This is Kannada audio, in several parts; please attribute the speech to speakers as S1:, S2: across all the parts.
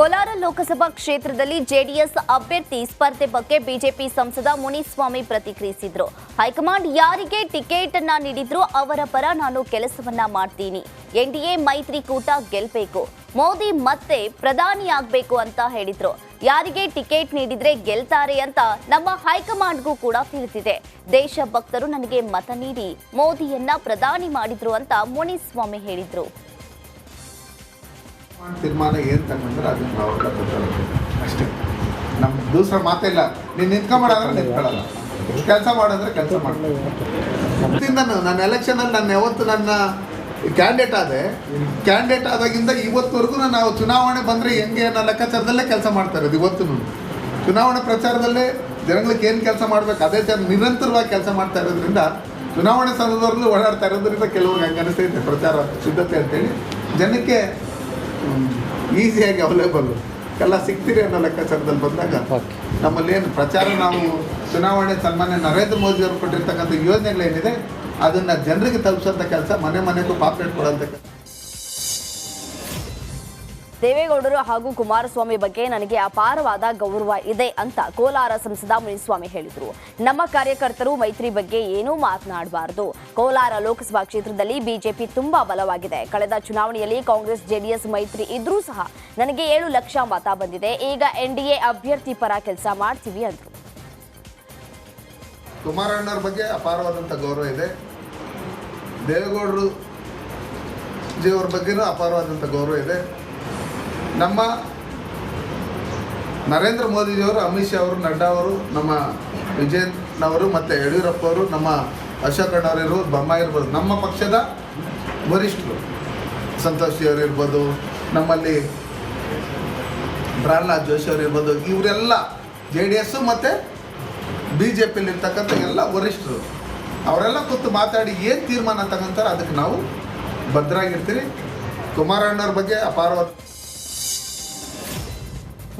S1: ಕೋಲಾರ ಲೋಕಸಭಾ ಕ್ಷೇತ್ರದಲ್ಲಿ ಜೆಡಿಎಸ್ ಅಭ್ಯರ್ಥಿ ಸ್ಪರ್ಧೆ ಬಗ್ಗೆ ಬಿಜೆಪಿ ಸಂಸದ ಮುನಿಸ್ವಾಮಿ ಪ್ರತಿಕ್ರಿಯಿಸಿದ್ರು. ಹೈಕಮಾಂಡ್ ಯಾರಿಗೆ ಟಿಕೆಟ್ ಅನ್ನ ನೀಡಿದ್ರು ಅವರ ಪರ ನಾನು ಕೆಲಸವನ್ನ ಮಾಡ್ತೀನಿ. ಎನ್ಡಿಎ ಮೈತ್ರಿಕೂಟ ಗೆಲ್ಬೇಕು. ಮೋದಿ ಮತ್ತೆ ಪ್ರಧಾನಿಯಾಗಬೇಕು ಅಂತ ಹೇಳಿದ್ರು. ಯಾರಿಗೆ ಟಿಕೆಟ್ ನೀಡಿದ್ರೆ ಗೆಲ್ತಾರೆ ಅಂತ ನಮ್ಮ ಹೈಕಮಾಂಡ್ಗೂ ಕೂಡ ತಿಳಿದಿದೆ. ದೇಶ ಭಕ್ತರು ನನಗೆ ಮತ ನೀಡಿ ಮೋದಿಯನ್ನ ಪ್ರಧಾನಿ ಮಾಡಿದ್ರು ಅಂತ ಮುನಿಸ್ವಾಮಿ ಹೇಳಿದ್ರು.
S2: ತೀರ್ಮಾನ ಏನು ತಗೊಂಡ್ರೆ ಅದನ್ನ ನಾವು ಅಷ್ಟೇ. ನಮ್ಮ ದೂಸರ ಮಾತಿಲ್ಲ, ನೀನು ನಿಂತ್ಕೊಂಬೇಡಂದ್ರೆ ನಿಂತ್ಕೊಳ್ಳಲ್ಲ. ಕೆಲಸ ಮಾಡಂದ್ರೆ ಕೆಲಸ ಮಾಡ್ತೀನಿ ನಾನು ನನ್ನ ಎಲೆಕ್ಷನಲ್ಲಿ ನಾನು ಯಾವತ್ತು ನನ್ನ ಕ್ಯಾಂಡಿಡೇಟ್ ಆದೆ ಕ್ಯಾಂಡಿಡೇಟ್ ಆದಾಗಿಂದ ಇವತ್ತವರೆಗೂ ನಾವು ಚುನಾವಣೆ ಬಂದರೆ ಹೆಂಗೆ ಅನ್ನೋ ಲೆಕ್ಕಾಚಾರದಲ್ಲೇ ಕೆಲಸ ಮಾಡ್ತಾ ಇರೋದು ಇವತ್ತು ಚುನಾವಣೆ ಪ್ರಚಾರದಲ್ಲೇ ಜನಗಳಿಗೆ ಏನು ಕೆಲಸ ಮಾಡಬೇಕು, ಅದೇ ಜನ ನಿರಂತರವಾಗಿ ಕೆಲಸ ಮಾಡ್ತಾ ಇರೋದ್ರಿಂದ ಚುನಾವಣೆ ಸಂದರ್ಭದಲ್ಲೂ ಓಡಾಡ್ತಾ ಇರೋದ್ರಿಂದ ಕೆಲವ್ರಿಗೆ ಹಂಗೆ ಅನಿಸ್ತೈತೆ ಪ್ರಚಾರ ಸಿದ್ಧತೆ ಅಂತೇಳಿ. ಜನಕ್ಕೆ ಈಸಿಯಾಗಿ ಅವೈಲೇಬಲ್. ಎಲ್ಲ ಸಿಗ್ತೀರಿ ಅನ್ನೋ ಲೆಕ್ಕಾಚಾರದಲ್ಲಿ ಬಂದಾಗ ನಮ್ಮಲ್ಲಿ ಏನು ಪ್ರಚಾರ ನಾವು ಚುನಾವಣೆ ಸನ್ಮಾನ್ಯ ನರೇಂದ್ರ ಮೋದಿ ಅವರು ಕೊಟ್ಟಿರ್ತಕ್ಕಂಥ ಯೋಜನೆಗಳೇನಿದೆ ಅದನ್ನು ಜನರಿಗೆ ತಲುಪಿಸೋಂಥ ಕೆಲಸ ಮನೆ ಮನೆಗೂ ಪಾಪ್ಲೇಟ್ ಕೊಡೋಂಥ ಕೆಲಸ.
S1: ದೇವೇಗೌಡರು ಹಾಗೂ ಕುಮಾರಸ್ವಾಮಿ ಬಗ್ಗೆ ನನಗೆ ಅಪಾರವಾದ ಗೌರವ ಇದೆ ಅಂತ ಕೋಲಾರ ಸಂಸದ ಮುನಿಸ್ವಾಮಿ ಹೇಳಿದರು. ನಮ್ಮ ಕಾರ್ಯಕರ್ತರು ಮೈತ್ರಿ ಬಗ್ಗೆ ಏನೂ ಮಾತನಾಡಬಾರದು. ಕೋಲಾರ ಲೋಕಸಭಾ ಕ್ಷೇತ್ರದಲ್ಲಿ ಬಿಜೆಪಿ ತುಂಬಾ ಬಲವಾಗಿದೆ. ಕಳೆದ ಚುನಾವಣೆಯಲ್ಲಿ ಕಾಂಗ್ರೆಸ್, ಜೆಡಿಎಸ್ ಮೈತ್ರಿ ಇದ್ರೂ ಸಹ ನನಗೆ ಏಳು ಲಕ್ಷ ಮತ ಬಂದಿದೆ. ಈಗ ಎನ್ಡಿಎ ಅಭ್ಯರ್ಥಿ ಪರ ಕೆಲಸ ಮಾಡ್ತೀವಿ ಅಂದರು.
S2: ಕುಮಾರಣ್ಣವ್ರ ಬಗ್ಗೆ ಅಪಾರವಾದಂಥ ಗೌರವ ಇದೆ. ದೇವೇಗೌಡರು ಜಿಯವ್ರ ಬಗ್ಗೆನೂ ಅಪಾರವಾದಂಥ ಗೌರವ ಇದೆ. ನಮ್ಮ ನರೇಂದ್ರ ಮೋದಿಜಿಯವರು ಅಮಿತ್ ಶಾ ಅವರು, ನಡ್ಡಾ ಅವರು, ನಮ್ಮ ವಿಜಯನವರು ಮತ್ತು ಯಡಿಯೂರಪ್ಪ ಅವರು, ನಮ್ಮ ಅಶೋಕ್ ಅಣ್ಣವ್ರು ಇರ್ಬೋದು, ಬೊಮ್ಮಾಯಿ ಇರ್ಬೋದು, ನಮ್ಮ ಪಕ್ಷದ ವರಿಷ್ಠರು, ಸಂತೋಷ್ ಅವರು ಇರ್ಬೋದು, ನಮ್ಮಲ್ಲಿ ಪ್ರಹ್ಲಾದ್ ಜೋಶಿ ಅವರು ಇರ್ಬೋದು, ಇವರೆಲ್ಲ ಜೆ ಡಿ ಎಸ್ಸು ಮತ್ತು ಬಿ ಜೆ ಪಿಲಿರ್ತಕ್ಕಂಥ ಎಲ್ಲ ವರಿಷ್ಠರು. ಅವರೆಲ್ಲ ಕೂತು ಮಾತಾಡಿ ಏನು ತೀರ್ಮಾನ ತಗೊಂತಾರೆ ಅದಕ್ಕೆ ನಾವು ಭದ್ರಾಗಿರ್ತೀರಿ. ಕುಮಾರಣ್ಣವ್ರ ಬಗ್ಗೆ ಅಪಾರವಾದ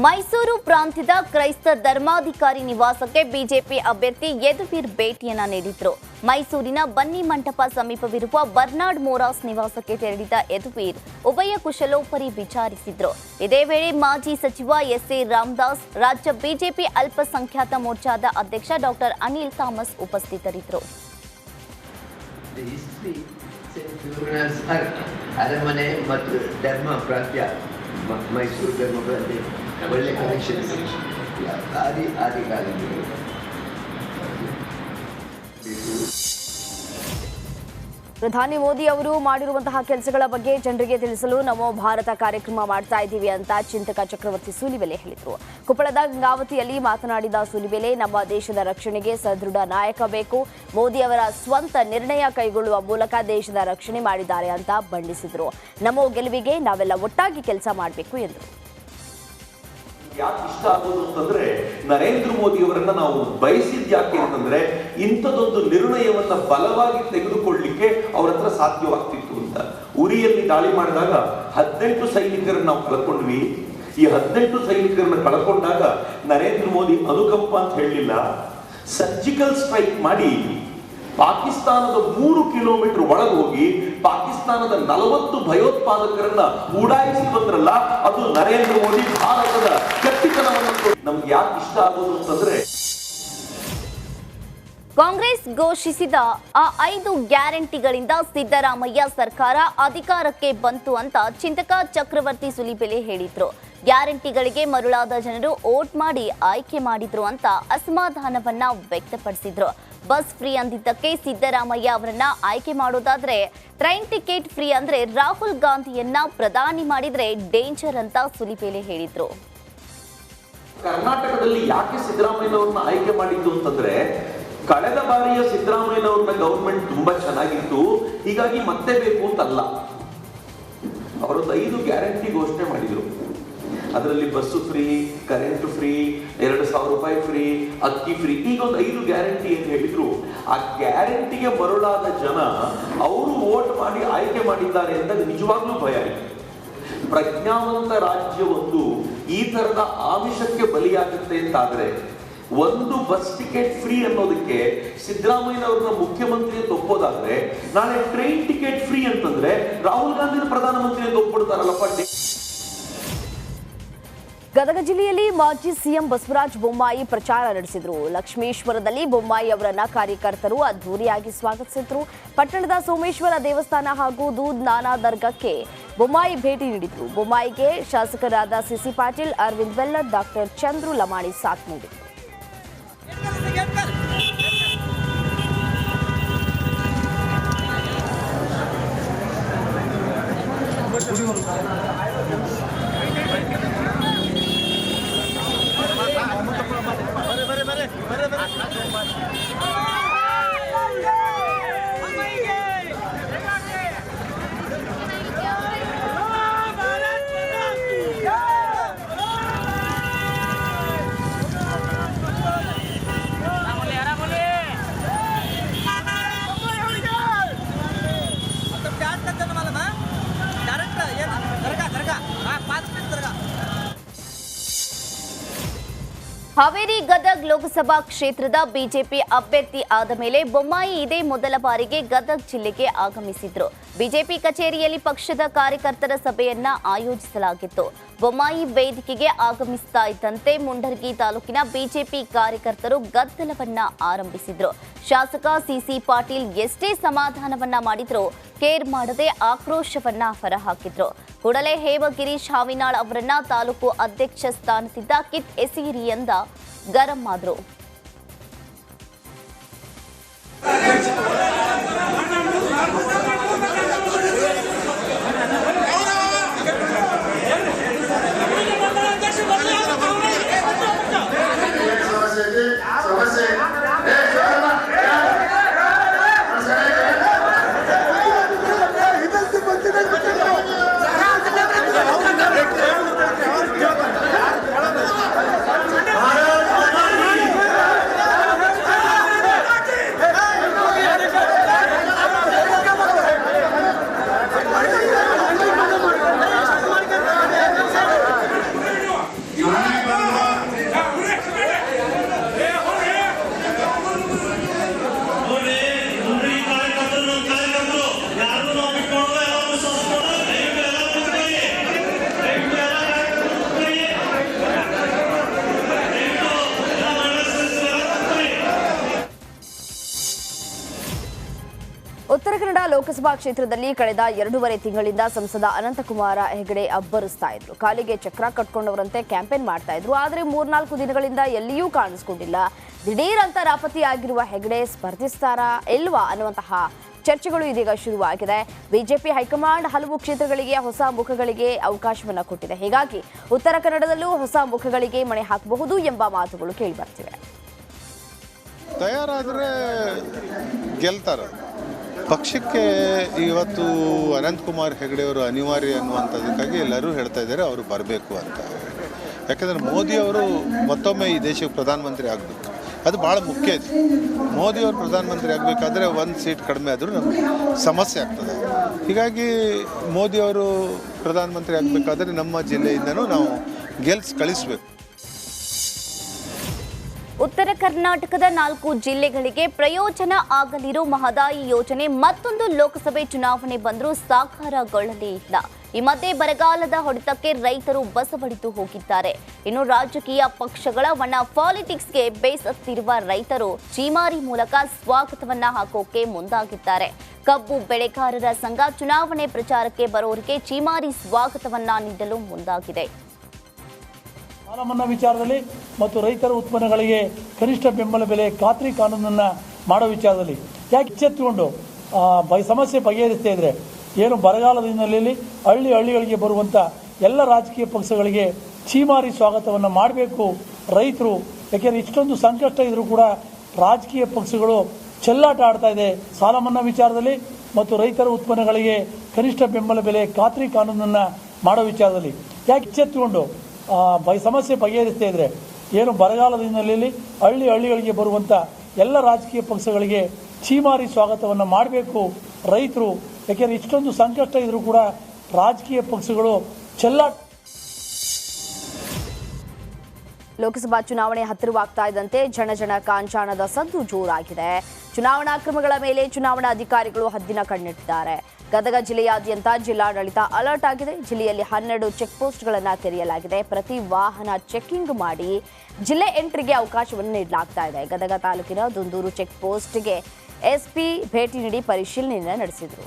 S1: ಮೈಸೂರು ಪ್ರಾಂತ್ಯದ ಕ್ರೈಸ್ತ ಧರ್ಮಾಧಿಕಾರಿ ನಿವಾಸಕ್ಕೆ ಬಿಜೆಪಿ ಅಭ್ಯರ್ಥಿ ಯದುವೀರ್ ಭೇಟಿಯನ್ನ ನೀಡಿದ್ರು. ಮೈಸೂರಿನ ಬನ್ನಿ ಮಂಟಪ ಸಮೀಪವಿರುವ ಬರ್ನಾಡ್ ಮೋರಾಸ್ ನಿವಾಸಕ್ಕೆ ತೆರಳಿದ ಯದುವೀರ್ ಉಭಯ ಕುಶಲೋಪರಿ ವಿಚಾರಿಸಿದ್ರು. ಇದೇ ವೇಳೆ ಮಾಜಿ ಸಚಿವ ಎಸ್ ಎ ರಾಮದಾಸ್, ರಾಜ್ಯ ಬಿಜೆಪಿ ಅಲ್ಪಸಂಖ್ಯಾತ ಮೋರ್ಚಾದ ಅಧ್ಯಕ್ಷ ಡಾಕ್ಟರ್ ಅನಿಲ್ ಥಾಮಸ್ ಉಪಸ್ಥಿತರಿದ್ದರು.
S3: ಅರಮನೆ ಮತ್ತು ಧರ್ಮ ಪ್ರಾಂತ್ಯ ಮೈಸೂರು ಧರ್ಮ ಒಳ್ಳೆ ಕನೆಕ್ಷನ್ ಆದಿ ಆದಿ ಕಾಲದಲ್ಲಿ.
S1: ಪ್ರಧಾನಿ ಮೋದಿ ಅವರು ಮಾಡಿರುವಂತಹ ಕೆಲಸಗಳ ಬಗ್ಗೆ ಜನರಿಗೆ ತಿಳಿಸಲು ನಮೋ ಭಾರತ ಕಾರ್ಯಕ್ರಮ ಮಾಡ್ತಾ ಇದ್ದೀವಿ ಅಂತ ಚಿಂತಕ ಚಕ್ರವರ್ತಿ ಸೂಲಿಬೆಲೆ ಹೇಳಿದರು. ಕೊಪ್ಪಳದ ಗಂಗಾವತಿಯಲ್ಲಿ ಮಾತನಾಡಿದ ಸೂಲಿಬೆಲೆ, ನಮ್ಮ ದೇಶದ ರಕ್ಷಣೆಗೆ ಸದೃಢ ನಾಯಕ ಬೇಕು. ಮೋದಿ ಅವರ ಸ್ವಂತ ನಿರ್ಣಯ ಕೈಗೊಳ್ಳುವ ಮೂಲಕ ದೇಶದ ರಕ್ಷಣೆ ಮಾಡಿದ್ದಾರೆ ಅಂತ ಬಣ್ಣಿಸಿದರು. ನಮೋ ಗೆಲುವಿಗೆ ನಾವೆಲ್ಲ ಒಟ್ಟಾಗಿ ಕೆಲಸ ಮಾಡಬೇಕು ಎಂದರು.
S4: ಯಾಕೆ ಇಷ್ಟ ಆಗೋದು ಅಂತಂದ್ರೆ ನರೇಂದ್ರ ಮೋದಿ ಅವರನ್ನ ನಾವು ಬಯಸಿದ್ ಯಾಕೆ ಅಂತಂದ್ರೆ ಇಂಥದೊಂದು ನಿರ್ಣಯವನ್ನ ಬಲವಾಗಿ ತೆಗೆದುಕೊಳ್ಳಿಕ್ಕೆ ಅವ್ರ ಹತ್ರ ಸಾಧ್ಯವಾಗ್ತಿತ್ತು ಅಂತ. ಉರಿಯಲ್ಲಿ ದಾಳಿ ಮಾಡಿದಾಗ ಹದಿನೆಂಟು ಸೈನಿಕರನ್ನ ನಾವು ಕಳ್ಕೊಂಡ್ವಿ. ಈ ಹದಿನೆಂಟು ಸೈನಿಕರನ್ನ ಕಳ್ಕೊಂಡಾಗ ನರೇಂದ್ರ ಮೋದಿ ಅನುಕಂಪ ಅಂತ ಹೇಳಲಿಲ್ಲ ಸರ್ಜಿಕಲ್ ಸ್ಟ್ರೈಕ್ ಮಾಡಿ ಪಾಕಿಸ್ತಾನದ ಮೂರು ಕಿಲೋಮೀಟರ್ ಒಳಗೆ ಹೋಗಿ ಪಾಕಿಸ್ತಾನದ ನಲವತ್ತು ಭಯೋತ್ಪಾದಕರನ್ನ ಉಡಾಯಿಸಿ ಬಂದ್ರಲ್ಲ ಅದು ನರೇಂದ್ರ ಮೋದಿ ಭಾರತದ ಕಟ್ಟಿತನವನ್ನು ನಮ್ಗೆ ಯಾಕೆ ಇಷ್ಟ ಆಗೋದು ಅಂತಂದ್ರೆ
S1: ಕಾಂಗ್ರೆಸ್ ಘೋಷಿಸಿದ ಆ ಐದು ಗ್ಯಾರಂಟಿಗಳಿಂದ ಸಿದ್ದರಾಮಯ್ಯ ಸರ್ಕಾರ ಅಧಿಕಾರಕ್ಕೆ ಬಂತು ಅಂತ ಚಿಂತಕ ಚಕ್ರವರ್ತಿ ಸುಲಿಬೆಲೆ ಹೇಳಿದ್ರು. ಗ್ಯಾರಂಟಿಗಳಿಗೆ ಮರುಳಾದ ಜನರು ಓಟ್ ಮಾಡಿ ಆಯ್ಕೆ ಮಾಡಿದ್ರು ಅಂತ ಅಸಮಾಧಾನವನ್ನ ವ್ಯಕ್ತಪಡಿಸಿದ್ರು. ಬಸ್ ಫ್ರೀ ಅಂದಿದ್ದಕ್ಕೆ ಸಿದ್ದರಾಮಯ್ಯ ಅವರನ್ನ ಆಯ್ಕೆ ಮಾಡೋದಾದ್ರೆ, ಟ್ರೈನ್ ಟಿಕೆಟ್ ಫ್ರೀ ಅಂದ್ರೆ ರಾಹುಲ್ ಗಾಂಧಿಯನ್ನ ಪ್ರಧಾನಿ ಮಾಡಿದ್ರೆ ಡೇಂಜರ್ ಅಂತ ಸುಲಿಬೇಲೆ ಹೇಳಿದ್ರು.
S4: ಕರ್ನಾಟಕದಲ್ಲಿ ಯಾಕೆ ಸಿದ್ದರಾಮಯ್ಯನವ್ರನ್ನ ಆಯ್ಕೆ ಮಾಡಿದ್ದು ಅಂತಂದ್ರೆ, ಕಳೆದ ಬಾರಿಯ ಸಿದ್ದರಾಮಯ್ಯನವ್ರನ್ನ ಗೌರ್ಮೆಂಟ್ ತುಂಬಾ ಚೆನ್ನಾಗಿತ್ತು, ಹೀಗಾಗಿ ಮತ್ತೆ ಬೇಕು ಅಂತಲ್ಲ. ಅವರೊಂದು ಐದು ಗ್ಯಾರಂಟಿ ಘೋಷಣೆ ಮಾಡಿದ್ರು. ಅದರಲ್ಲಿ ಬಸ್ಸು ಫ್ರೀ ಕರೆಂಟ್ ಫ್ರೀ ಎರಡು ಸಾವಿರ ರೂಪಾಯಿ ಫ್ರೀ ಅಕ್ಕಿ ಫ್ರೀ ಈಗ ಒಂದು ಐದು ಗ್ಯಾರಂಟಿ ಅಂತ ಹೇಳಿದ್ರು, ಆ ಗ್ಯಾರಂಟಿಗೆ ಮರುಳಾದ ಜನ ಅವರು ವೋಟ್ ಮಾಡಿ ಆಯ್ಕೆ ಮಾಡಿದ್ದಾರೆ ಅಂತ ನಿಜವಾಗ್ಲೂ ಭಯ ಆಯ್ತು. ಪ್ರಜ್ಞಾವಂತ ರಾಜ್ಯವೊಂದು ಈ ತರದ ಆಮಿಷಕ್ಕೆ ಬಲಿಯಾಗುತ್ತೆ ಅಂತಾದ್ರೆ, ಒಂದು ಬಸ್ ಟಿಕೆಟ್ ಫ್ರೀ ಅನ್ನೋದಕ್ಕೆ ಸಿದ್ದರಾಮಯ್ಯನವ್ರನ್ನ ಮುಖ್ಯಮಂತ್ರಿ ಅಂತ ಒಪ್ಪೋದಾದ್ರೆ ನಾಳೆ ಟ್ರೈನ್ ಟಿಕೆಟ್ ಫ್ರೀ ಅಂತಂದ್ರೆ ರಾಹುಲ್ ಗಾಂಧಿ ಪ್ರಧಾನಮಂತ್ರಿ ಅಂತ ಒಪ್ಪಿಡ್ತಾರಲ್ಲಪ್ಪ
S1: ಗದಗ ಜಿಲ್ಲೆಯಲ್ಲಿ ಮಾಜಿ ಸಿಎಂ ಬಸವರಾಜ ಬೊಮ್ಮಾಯಿ ಪ್ರಚಾರ ನಡೆಸಿದರು. ಲಕ್ಷ್ಮೇಶ್ವರದಲ್ಲಿ ಬೊಮ್ಮಾಯಿ ಅವರನ್ನ ಕಾರ್ಯಕರ್ತರು ಅದ್ದೂರಿಯಾಗಿ ಸ್ವಾಗತಿಸಿದ್ರು. ಪಟ್ಟಣದ ಸೋಮೇಶ್ವರ ದೇವಸ್ಥಾನ ಹಾಗೂ ದೂದ್ ನಾನಾ ದರ್ಗಕ್ಕೆ ಬೊಮ್ಮಾಯಿ ಭೇಟಿ ನೀಡಿದ್ರು. ಬೊಮ್ಮಾಯಿಗೆ ಶಾಸಕರಾದ ಸಿಸಿ ಪಾಟೀಲ್, ಅರವಿಂದ್ ವೆಲ್ಲರ್ ಡಾಕ್ಟರ್ ಚಂದ್ರು ಲಮಾಣಿ ಸಾಥ್ ನೀಡಿದ್ರು. ಹಾವೇರಿ ಗದಗ್ ಲೋಕಸಭಾ ಕ್ಷೇತ್ರದ ಬಿಜೆಪಿ ಅಭ್ಯರ್ಥಿ ಆದ ಮೇಲೆ ಬೊಮ್ಮಾಯಿ ಇದೇ ಮೊದಲ ಬಾರಿಗೆ ಗದಗ್ ಜಿಲ್ಲೆಗೆ ಆಗಮಿಸಿದ್ರು. ಬಿಜೆಪಿ ಕಚೇರಿಯಲ್ಲಿ ಪಕ್ಷದ ಕಾರ್ಯಕರ್ತರ ಸಭೆಯನ್ನ ಆಯೋಜಿಸಲಾಗಿತ್ತು. ಬೊಮ್ಮಾಯಿ ವೇದಿಕೆಗೆ ಆಗಮಿಸ್ತಾ ಇದ್ದಂತೆ ಮುಂಡರ್ಗಿ ತಾಲೂಕಿನ ಬಿಜೆಪಿ ಕಾರ್ಯಕರ್ತರು ಗದ್ದಲವನ್ನ ಆರಂಭಿಸಿದ್ರು. ಶಾಸಕ ಸಿಸಿ ಪಾಟೀಲ್ ಎಷ್ಟೇ ಸಮಾಧಾನವನ್ನ ಮಾಡಿದ್ರು ಕೇರ್ ಮಾಡದೆ ಆಕ್ರೋಶವನ್ನ ಹೊರಹಾಕಿದ್ರು. ಕೂಡಲೇ ಹೇಮಗಿರೀಶ್ ಶಾವಿನಾಳ್ ಅವರನ್ನ ತಾಲೂಕು ಅಧ್ಯಕ್ಷ ಸ್ಥಾನದಿಂದ ಕಿತ್ ಎಸೀರಿ ಎಂದ ಗರಂ ಆದ್ರು ಉತ್ತರ ಕನ್ನಡ ಲೋಕಸಭಾ ಕ್ಷೇತ್ರದಲ್ಲಿ ಕಳೆದ ಎರಡೂವರೆ ತಿಂಗಳಿಂದ ಸಂಸದ ಅನಂತಕುಮಾರ ಹೆಗಡೆ ಅಬ್ಬರಿಸ್ತಾ ಇದ್ರು. ಕಾಲಿಗೆ ಚಕ್ರ ಕಟ್ಕೊಂಡವರಂತೆ ಕ್ಯಾಂಪೇನ್ ಮಾಡ್ತಾ ಇದ್ರು. ಆದರೆ ಮೂರ್ನಾಲ್ಕು ದಿನಗಳಿಂದ ಎಲ್ಲಿಯೂ ಕಾಣಿಸ್ಕೊಂಡಿಲ್ಲ. ದಿಢೀರ್ ಅಂತ ನಾಪತ್ತೆಯಾಗಿರುವ ಹೆಗಡೆ ಸ್ಪರ್ಧಿಸ್ತಾರಾ ಇಲ್ವಾ ಅನ್ನುವಂತಹ ಚರ್ಚೆಗಳು ಇದೀಗ ಶುರುವಾಗಿದೆ. ಬಿಜೆಪಿ ಹೈಕಮಾಂಡ್ ಹಲವು ಕ್ಷೇತ್ರಗಳಿಗೆ ಹೊಸ ಮುಖಗಳಿಗೆ ಅವಕಾಶವನ್ನು ಕೊಟ್ಟಿದೆ. ಹೀಗಾಗಿ ಉತ್ತರ ಕನ್ನಡದಲ್ಲೂ ಹೊಸ ಮುಖಗಳಿಗೆ ಮಣೆ ಹಾಕಬಹುದು ಎಂಬ ಮಾತುಗಳು ಕೇಳಿಬರ್ತಿವೆ
S5: ತಯಾರಾದರೆ ಗೆಲ್ತಾರೆ. ಪಕ್ಷಕ್ಕೆ ಇವತ್ತು ಅನಂತಕುಮಾರ್ ಹೆಗಡೆಯವರು ಅನಿವಾರ್ಯ ಅನ್ನುವಂಥದ್ದಕ್ಕಾಗಿ ಎಲ್ಲರೂ ಹೇಳ್ತಾ ಇದ್ದಾರೆ, ಅವರು ಬರಬೇಕು ಅಂತ. ಯಾಕಂದರೆ ಮೋದಿಯವರು ಮತ್ತೊಮ್ಮೆ ಈ ದೇಶಕ್ಕೆ ಪ್ರಧಾನಮಂತ್ರಿ ಆಗಬೇಕು. ಅದು ಭಾಳ ಮುಖ್ಯ ಇದೆ. ಮೋದಿಯವರು ಪ್ರಧಾನಮಂತ್ರಿ ಆಗಬೇಕಾದ್ರೆ ಒಂದು ಸೀಟ್ ಕಡಿಮೆ ಆದರೂ ನಮಗೆ ಸಮಸ್ಯೆ ಆಗ್ತದೆ. ಹೀಗಾಗಿ ಮೋದಿಯವರು ಪ್ರಧಾನಮಂತ್ರಿ ಆಗಬೇಕಾದ್ರೆ ನಮ್ಮ ಜಿಲ್ಲೆಯಿಂದನೂ ನಾವು ಗೆಲ್ಸ್ ಕಳಿಸ್ಬೇಕು.
S1: ಉತ್ತರ ಕರ್ನಾಟಕದ ನಾಲ್ಕು ಜಿಲ್ಲೆಗಳಿಗೆ ಪ್ರಯೋಜನ ಆಗಲಿರೋ ಮಹದಾಯಿ ಯೋಜನೆ ಮತ್ತೊಂದು ಲೋಕಸಭೆ ಚುನಾವಣೆ ಬಂದರೂ ಸಾಕಾರಗೊಳ್ಳಲೇ ಇಲ್ಲ. ಈ ಮಧ್ಯೆ ಬರಗಾಲದ ಹೊಡೆತಕ್ಕೆ ರೈತರು ಬಸವಡಿದು ಹೋಗಿದ್ದಾರೆ. ಇನ್ನು ರಾಜಕೀಯ ಪಕ್ಷಗಳ ವಣ ಪಾಲಿಟಿಕ್ಸ್ಗೆ ಬೇಸತ್ತಿರುವ ರೈತರು ಚೀಮಾರಿ ಮೂಲಕ ಸ್ವಾಗತವನ್ನ ಹಾಕೋಕೆ ಮುಂದಾಗಿದ್ದಾರೆ. ಕಬ್ಬು ಬೆಳೆಗಾರರ ಸಂಘ ಚುನಾವಣೆ ಪ್ರಚಾರಕ್ಕೆ ಬರೋರಿಗೆ ಚೀಮಾರಿ ಸ್ವಾಗತವನ್ನ ನೀಡಲು ಮುಂದಾಗಿದೆ.
S6: ಸಾಲ ಮನ್ನಾ ವಿಚಾರದಲ್ಲಿ ಮತ್ತು ರೈತರ ಉತ್ಪನ್ನಗಳಿಗೆ ಕನಿಷ್ಠ ಬೆಂಬಲ ಬೆಲೆ ಖಾತ್ರಿ ಕಾನೂನನ್ನು ಮಾಡೋ ವಿಚಾರದಲ್ಲಿ. ಯಾಕೆ ಎಚ್ಚೆತ್ತುಕೊಂಡು ಸಮಸ್ಯೆ ಬಗೆಹರಿಸ್ತಾ ಇದ್ರೆ ಏನು ಬರಗಾಲದ ಹಿನ್ನೆಲೆಯಲ್ಲಿ ಹಳ್ಳಿ ಹಳ್ಳಿಗಳಿಗೆ ಬರುವಂಥ ಎಲ್ಲ ರಾಜಕೀಯ ಪಕ್ಷಗಳಿಗೆ ಚೀಮಾರಿ ಸ್ವಾಗತವನ್ನು ಮಾಡಬೇಕು ರೈತರು. ಯಾಕೆಂದರೆ ಇಷ್ಟೊಂದು ಸಂಕಷ್ಟ ಇದ್ರೂ ಕೂಡ ರಾಜಕೀಯ ಪಕ್ಷಗಳು ಚೆಲ್ಲಾಟ ಆಡ್ತಾ ಇದೆ ಸಾಲ ಮನ್ನಾ ವಿಚಾರದಲ್ಲಿ ಮತ್ತು ರೈತರ ಉತ್ಪನ್ನಗಳಿಗೆ ಕನಿಷ್ಠ ಬೆಂಬಲ ಬೆಲೆ ಖಾತ್ರಿ ಕಾನೂನನ್ನು ಮಾಡೋ ವಿಚಾರದಲ್ಲಿ. ಯಾಕೆ ಎಚ್ಚೆತ್ತುಕೊಂಡು ಬ- ಸಮಸ್ಯೆ ಬಗೆಹರಿಸ್ತಾ ಇದ್ದರೆ ಏನು ಬರಗಾಲದ ಹಿನ್ನೆಲೆಯಲ್ಲಿ ಹಳ್ಳಿ ಹಳ್ಳಿಗಳಿಗೆ ಬರುವಂಥ ಎಲ್ಲ ರಾಜಕೀಯ ಪಕ್ಷಗಳಿಗೆ ಚೀಮಾರಿ ಸ್ವಾಗತವನ್ನು ಮಾಡಬೇಕು ರೈತರು. ಯಾಕೆಂದರೆ ಇಷ್ಟೊಂದು ಸಂಕಷ್ಟ ಇದ್ರೂ ಕೂಡ ರಾಜಕೀಯ ಪಕ್ಷಗಳು ಚೆಲ್ಲ
S1: ಲೋಕಸಭಾ ಚುನಾವಣೆ ಹತ್ತಿರವಾಗ್ತಾ ಇದ್ದಂತೆ ಜನಜನ ಕಾಂಚಾಣದ ಸದ್ದು ಜೋರಾಗಿದೆ. ಚುನಾವಣಾ ಕ್ರಮಗಳ ಮೇಲೆ ಚುನಾವಣಾ ಅಧಿಕಾರಿಗಳು ಹದ್ದಿನ ಕಣ್ಣಿಟ್ಟಿದ್ದಾರೆ.
S7: ಗದಗ ಜಿಲ್ಲೆಯಾದ್ಯಂತ ಜಿಲ್ಲಾಡಳಿತ ಅಲರ್ಟ್ ಆಗಿದೆ. ಜಿಲ್ಲೆಯಲ್ಲಿ ಹನ್ನೆರಡು ಚೆಕ್ ಪೋಸ್ಟ್ಗಳನ್ನು ತೆರೆಯಲಾಗಿದೆ. ಪ್ರತಿ ವಾಹನ ಚೆಕ್ಕಿಂಗ್ ಮಾಡಿ ಜಿಲ್ಲೆ ಎಂಟ್ರಿಗೆ ಅವಕಾಶವನ್ನು ನೀಡಲಾಗ್ತಾ ಇದೆ. ಗದಗ ತಾಲೂಕಿನ ದುಂದೂರು ಚೆಕ್ ಪೋಸ್ಟ್ಗೆ ಎಸ್ಪಿ ಭೇಟಿ ನೀಡಿ ಪರಿಶೀಲನೆಯನ್ನು ನಡೆಸಿದರು.